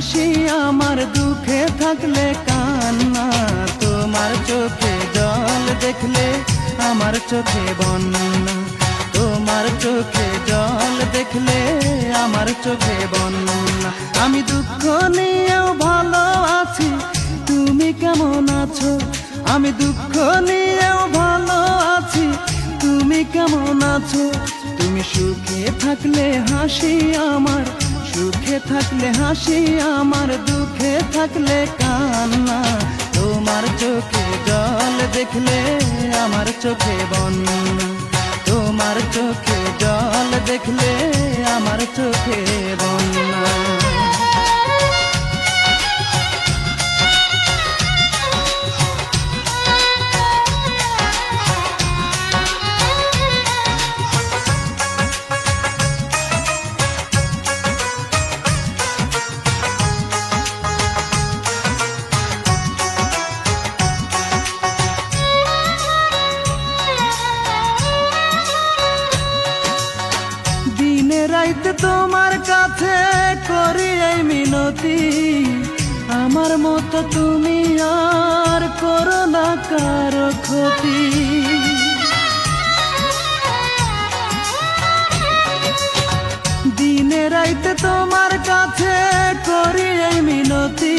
হাসি আমার দুঃখে থাকলে কান্না, তোমার চোখে জল দেখলে আমার চোখে বন্যা, তোমার চোখে জল দেখলে আমার চোখে বন্যা। আমি দুঃখ নিয়েও ভালো আছি, তুমি কেমন আছো? আমি দুঃখ নিয়েও ভালো আছি, তুমি কেমন আছো? তুমি সুখে থাকলে হাসি আমার সুখে থাকলে হাসি, আমার দুঃখে থাকলে কান্না। তোমার চোখে জল দেখলে আমার চোখে বন্যা। তোমার চোখে জল দেখলে আমার চোখে বন্যা। দিনে রাইতে তোমার কাছে করি মিনতি।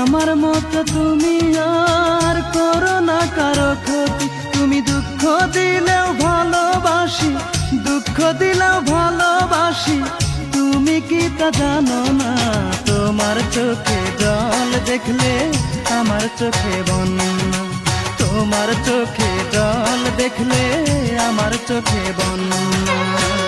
আমার মতো তুমি আর করো না কারও ক্ষতি। তুমি দুঃখ দিলেও ভালোবাসি, দুঃখ দিলেও ভালোবাসি। তুমি কি তা জানো না? তোমার চোখে জল দেখলে আমার চোখে বন্যা। তোমার চোখে জল দেখলে আমার চোখে বন্যা।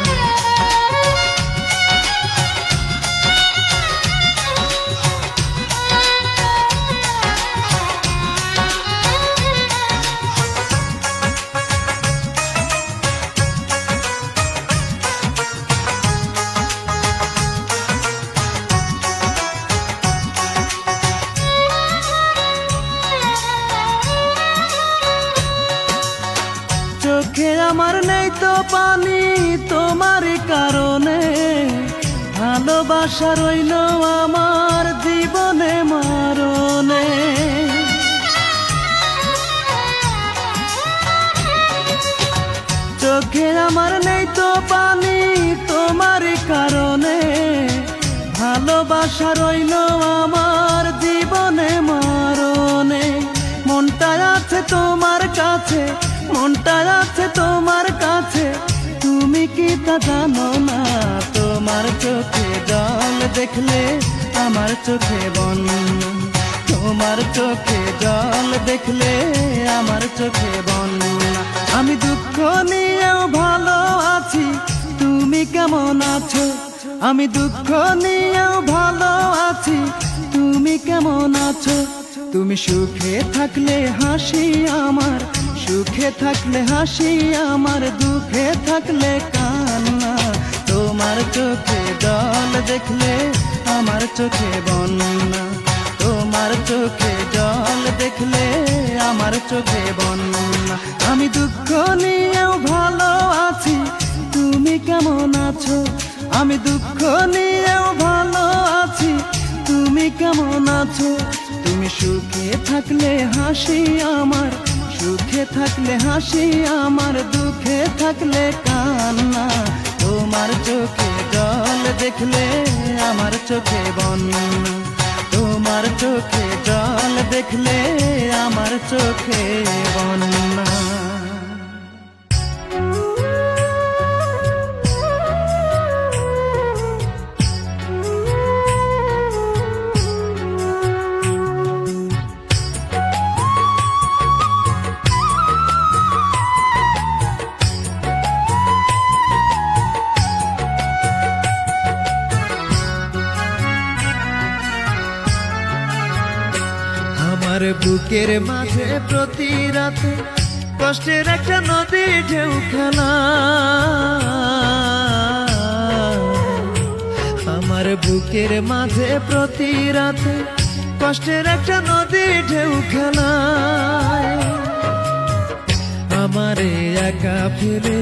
ভালোবাসা রইল আমার জীবনে মারণে। চোখে আমার নেই তো পানি তোমার কারণে। ভালোবাসা রইল আমার জীবনে মারণে। মনটা আছে তোমার কাছে, মনটা আছে তোমার কাছে। তুমি কি তা জানো না? তোমার চোখে জল দেখলে আমার চোখে বন্যা তোমার চোখে জল দেখলে আমার চোখে বন্যা আমি দুঃখ নিয়েও ভালো আছি, তুমি কেমন আছো? আমি দুঃখ নিয়েও ভালো আছি, তুমি কেমন আছো? তুমি সুখে থাকলে হাসি আমার সুখে থাকলে হাসি, আমার দুঃখে থাকলে কান্না। তোমার চোখে জল দেখলে আমার চোখে বন্যা। তোমার চোখে জল দেখলে আমার চোখে বন্যা। আমি দুঃখ নিয়েও ভালো আছি, তুমি কেমন আছো? আমি দুঃখ নিয়েও ভালো আছি, তুমি কেমন আছো? তুমি সুখে থাকলে হাসি আমার সুখে থাকলে হাসি, আমার দুঃখে থাকলে কান্না। তোমার চোখে জল দেখলে আমার চোখে বন্যা। তোমার চোখে জল দেখলে আমার চোখে বন্যা। কষ্টের একটা নদী ঢেউ খেলা। আমার বুকের মাঝে প্রতি রাতে কষ্টের একটা নদী ঢেউ খেলা। আমারে একা ফেলে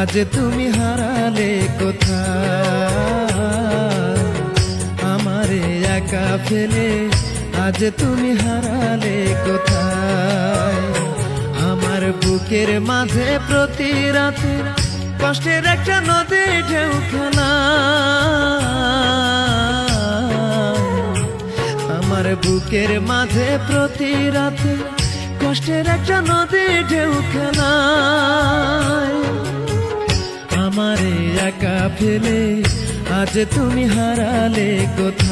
আজ তুমি হারালে কোথায়? আমারে একা ফেলে আজ তুমি হারালে কোথায়? বুকের মাঝে প্রতি রাতে কষ্টের একটা নদী ঢেউ খেলা। আমার বুকের মাঝে প্রতি রাতে কষ্টের একটা নদী ঢেউ খেলায় আমারে একা ফেলে আজ তুমি হারালে কোথায়?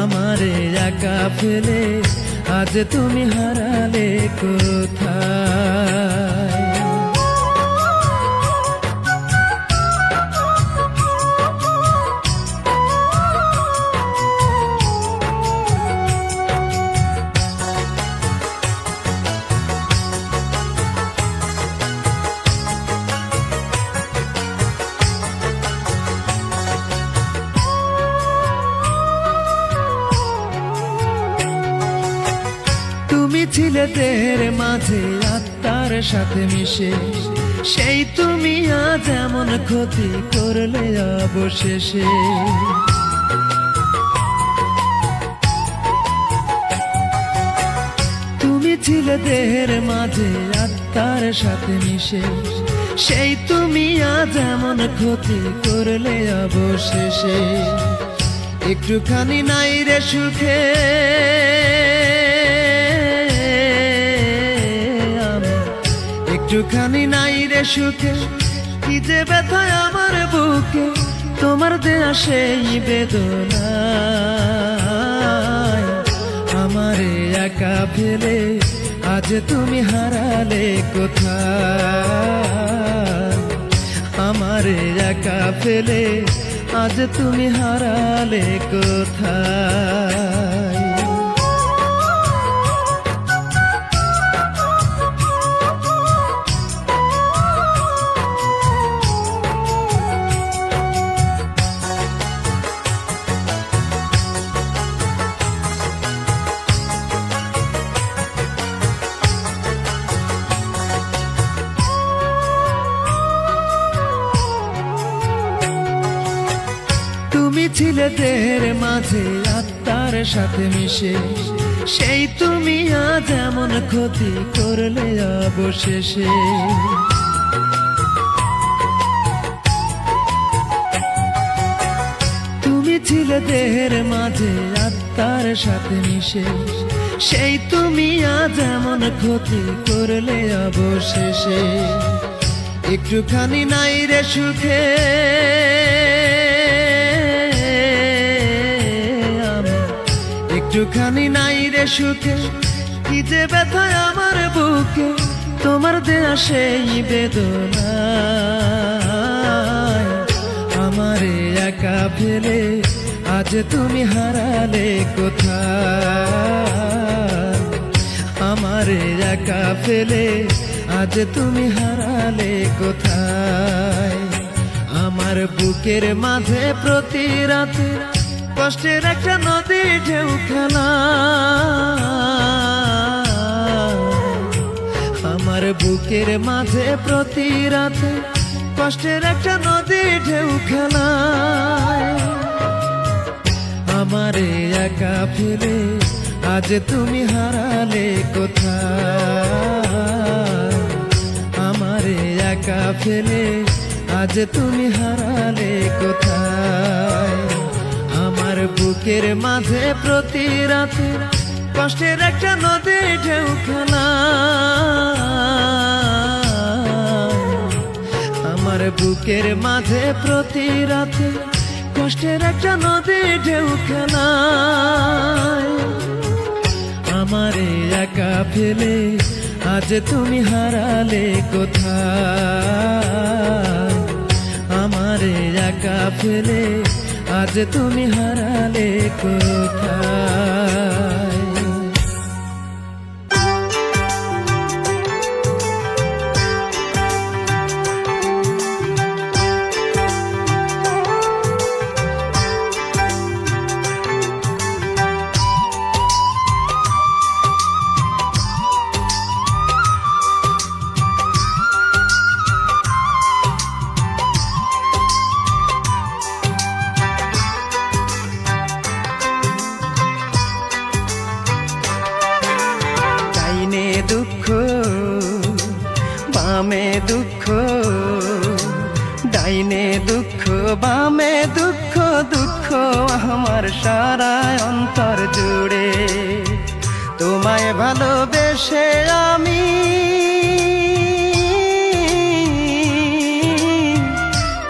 আমারে একা ফেলে আজ তুমি হারালে কোথায়? সাথে মিশে, সেই তুমি আজ এমন ক্ষতি করলে অবশেষে। তুমি ছিলে দেহের মাঝে, আত্মার সাথে মিশে, সেই তুমি আজ এমন ক্ষতি করলে অবশেষে। একটুখানি নাই রে সুখে একটুখানি নাই রে সুখে। কি যে ব্যথায় আমার বুকে, তোমার দেয়া সেই বেদনা আমারে একা ফেলে আজ তুমি হারালে কোথা আমারে একা ফেলে আজ তুমি হারালে কোথায়? সাথে মিশে, সেই তুমি আজ এমন ক্ষতি করলে অবশেষে। তুমি ছিলে দেহের মাঝে, আত্মার সাথে মিশে, সেই তুমি আজ এমন ক্ষতি করলে অবশেষে। একটুখানি নাই রে সুখে একটুখানি নাই রে সুখে। কি যে ব্যথায় আমার বুকে, তোমার দেয়া সেই বেদনা আমারে একা ফেলে আজ তুমি হারালে কোথা আমারে একা ফেলে আজ তুমি হারালে কোথায়? আমার বুকের মাঝে প্রতি রাতে কষ্টের একটা নদী ঢেউ খেলা। আমার বুকের মাঝে প্রতি রাতে কষ্টের একটা নদী ঢেউ খেলা। আমারে একা ফেলে আজ তুমি হারালে কোথা আমারে একা ফেলে আজ তুমি হারালে কোথায়? বুকের মাঝে প্রতি রাতে কষ্টের একটা নদী ঢেউ খেলা। আমার বুকের মাঝে প্রতি রাতে কষ্টের একটা নদী ঢেউ খেলায় আমারে একা ফেলে আজ তুমি হারালে কোথায়? আমারে একা ফেলে আজ তুমি হারালে কোথায়? আমার সারা অন্তর জুড়ে। তোমায় ভালোবেসে আমি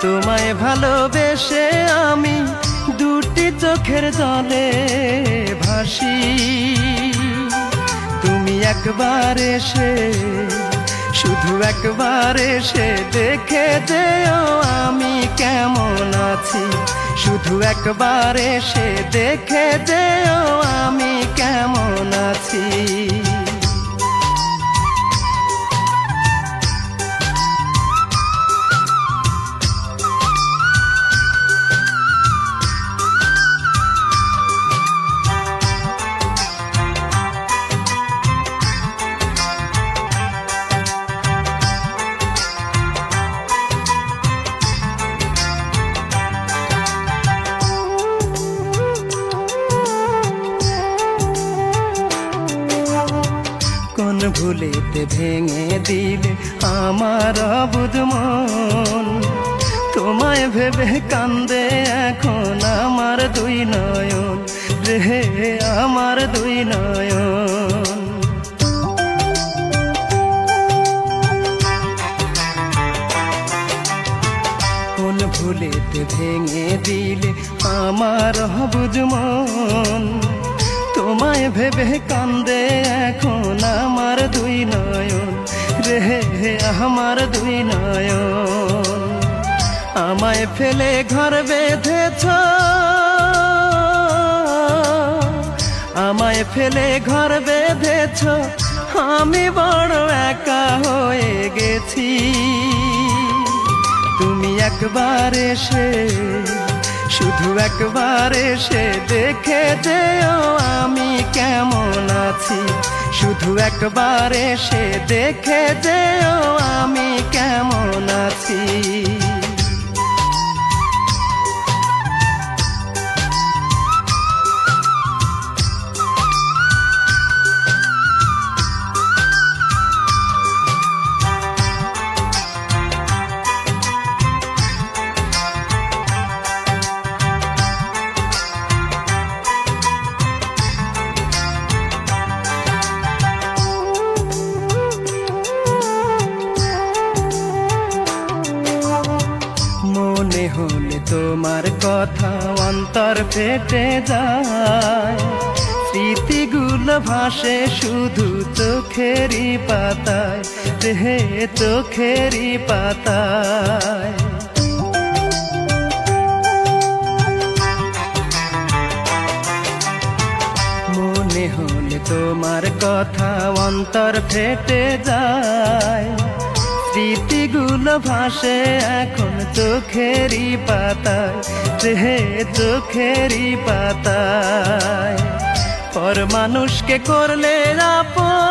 তোমায় ভালোবেসে আমি দুটি চোখের জলে ভাসি। তুমি একবার এসে, শুধু একবার এসে দেখে যেও আমি কেমন আছি। শুধু একবার এসে দেখে যেও আমি কেমন আছি। ভুলেতে ভেঙে দিলে আমার অবুধ মন। তোমায় ভেবে কান্দে এখন আমার দুই নয়ন রে আমার দুই নয়ন। কোন ভুলেতে ভেঙে দিলে আমার অবুধ মন। তোমায় ভেবে কান্দে এখন আমার দুই নয়ন। রে হে আমার দুই নয়ন। আমায় ফেলে ঘর বেঁধেছ। আমায় ফেলে ঘর বেঁধেছ। আমি বড় একা হয়ে গেছি। তুমি একবার এসে শুধু একবার এসে দেখে যেও আমি কেমন আছি। শুধু একবার এসে দেখে যেও আমি কেমন আছি। তোমার কথা অন্তর ফেটে যায়। স্মৃতিগুলো ভাসে শুধু চোখেরই পাতায় রে চোখেরই পাতায়। মনে হলে তোমার কথা অন্তর ফেটে যায়। স্মৃতিগুলো ভাসে এখন চোখেরই পাতায় রে চোখেরই পাতায়। পর মানুষকে করলে আপন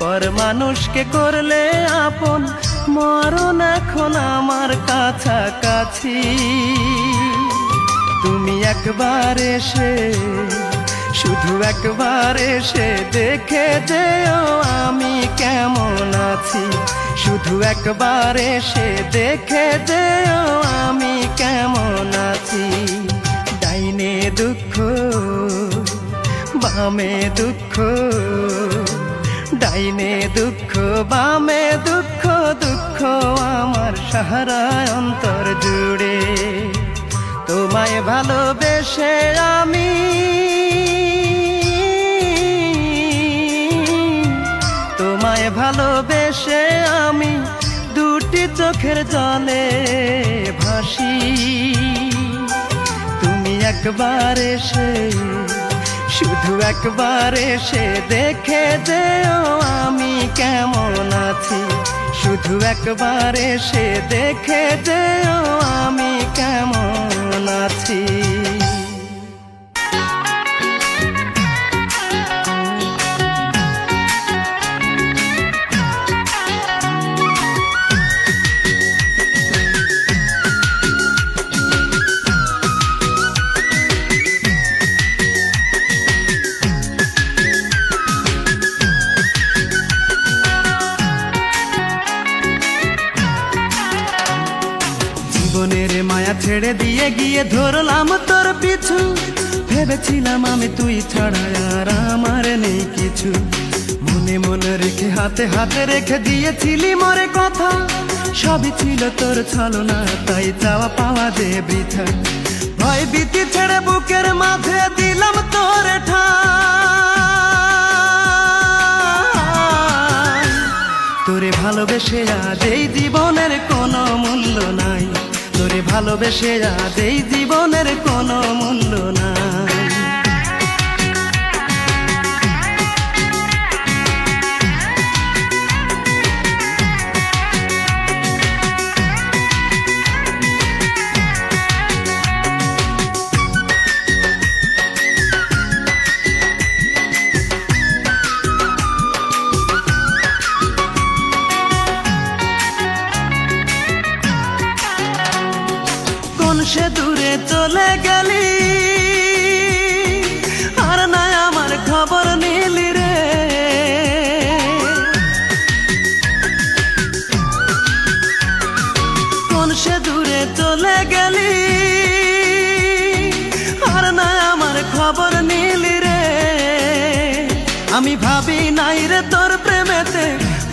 পর মানুষকে করলে আপন, মরণ এখন আমার কাছাকাছি। তুমি একবার এসে শুধু একবার এসে দেখে যেও আমি কেমন আছি। শুধু একবার এসে দেখে যেও আমি কেমন আছি। ডাইনে দুঃখ, বামে দুঃখ, ডাইনে দুঃখ, বামে দুঃখ দুঃখ আমার সাহারা অন্তর জুড়ে। তোমায় ভালোবেসে আমি একবার এসে, শুধু একবার এসে দেখে যেও আমি কেমন আছি। শুধু একবার এসে দেখে যেও আমি কেমন আছি। গিয়ে ধরলাম তোর পিছু। ভেবেছিলাম আমি তুই ছাড়া আর আমার নেই কিছু। মনে মনে রেখে, হাতে হাতে রেখে দিয়েছিলি মরে কথা। সবই ছিল তোর ছলনা, তাই চাওয়া পাওয়া যে বৃথা। ভয় ভীতি ছেড়ে বুকের মাঝে দিলাম তোর ঠাই। তোরে ভালোবেসে আজ এই জীবনের কোনো মূল্য নাই। তোরে ভালোবেসে আজ এই জীবনের কোনো মূল্য নাই। প্রেমেতে,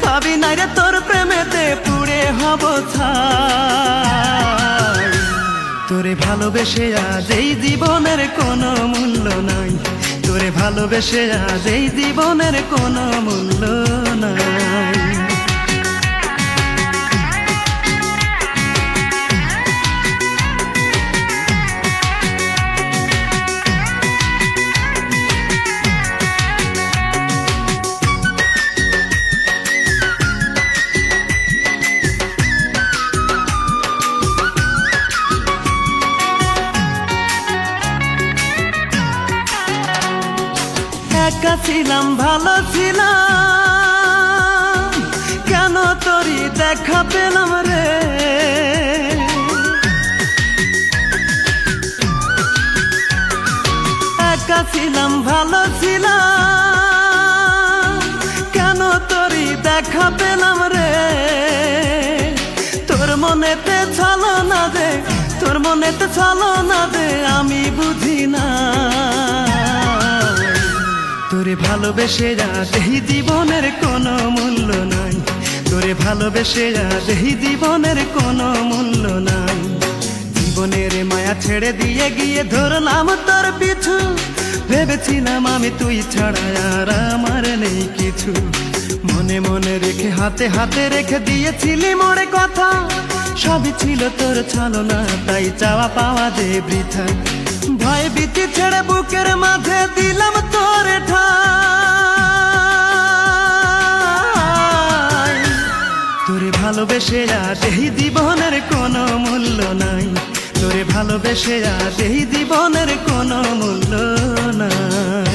ভাবি নাই রে তোর প্রেমেতে, পুড়ে হব তোরে ভালোবেসে আজ এই জীবনের কোনো মূল্য নাই। তোরে ভালোবেসে আজ এই জীবনের কোনো মূল্য নাই। মনেতে ছলো না দে আমি বুঝি না। তোরে ভালোবেসে আজ এই জীবনের কোনো মূল্য নাই। তোরে ভালোবেসে আজ এই জীবনের কোনো মূল্য নাই। জীবনের মায়া ছেড়ে দিয়ে গিয়ে ধরলাম তোর পিছু। ভেবেছিলাম আমি তুই ছাড়া আর আমার নেই কিছু। মনে মনে রেখে, হাতে হাতে রেখে দিয়েছিলি মোড়ে কথা। সবই ছিল তোর ছলনা, তাই চাওয়া পাওয়া যে বৃথা। ভয় ভীতি ছেড়ে বুকের মাঝে দিলাম তোর ঠাই। তোরে ভালোবেসে আজ এই জীবনের কোনো মূল্য নাই। তোরে ভালোবেসে আজ এই জীবনের কোনো মূল্য নাই।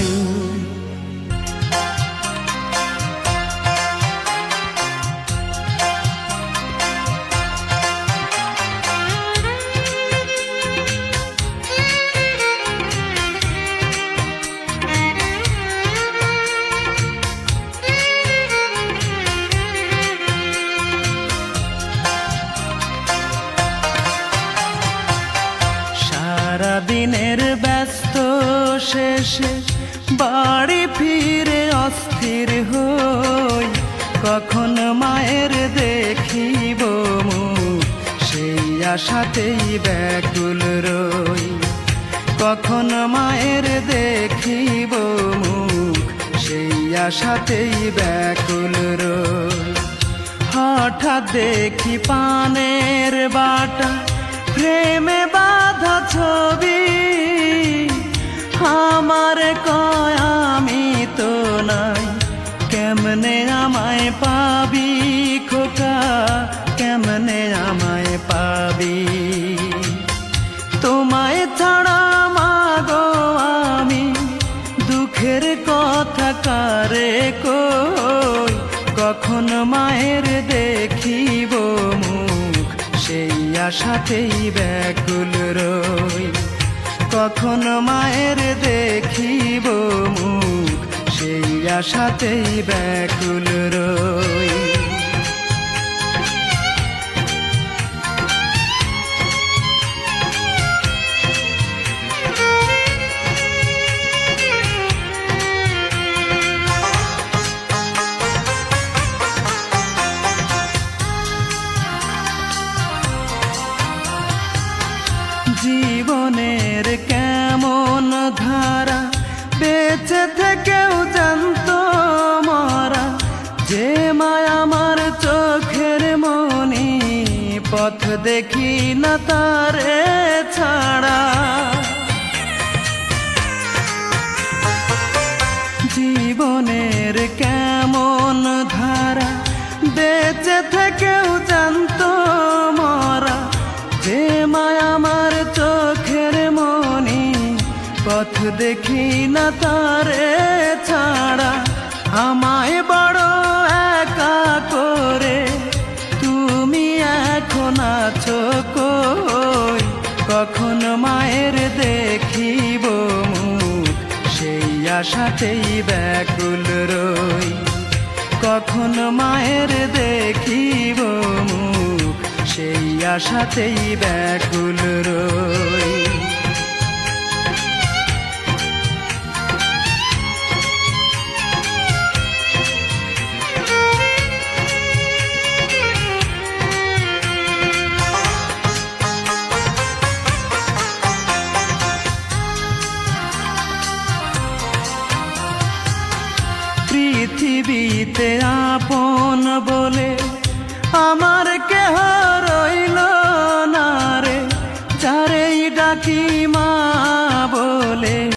আশাতেই ব্যাকুল রই। কখন মায়ের দেখিব মুখ, সেই আশাতেই ব্যাকুল রই। হঠাৎ দেখি পানের বাটা, প্রেমে বাধা ছবি। আমার কয়, আমি তো নাই, কেমনে আমায় পাবি খোকা? কেমনে আমায় পাবি। তোমায় ছাড়া মাগো আমি, দুঃখের কথা কারে কই? কখন মায়ের দেখিব মুখ, সেই আশাতেই ব্যাকুল রই। কখন মায়ের দেখিব মুখ, সেই আশাতেই ব্যাকুল রই। যে মায়া আমার চোখের মনি, পথ দেখি না তারে ছাড়া। জীবনের কেমন ধারা, বেঁচে থেকেও জানত মরা। যে মায়া আমার চোখের মনি, পথ দেখি না তারে ছাড়া। আমায় আশাতেই ব্যাকুল রই। কখন মায়ের দেখিব মুখ সেই আশাতেই ব্যাকুল রই। পৃথিবীতে আপন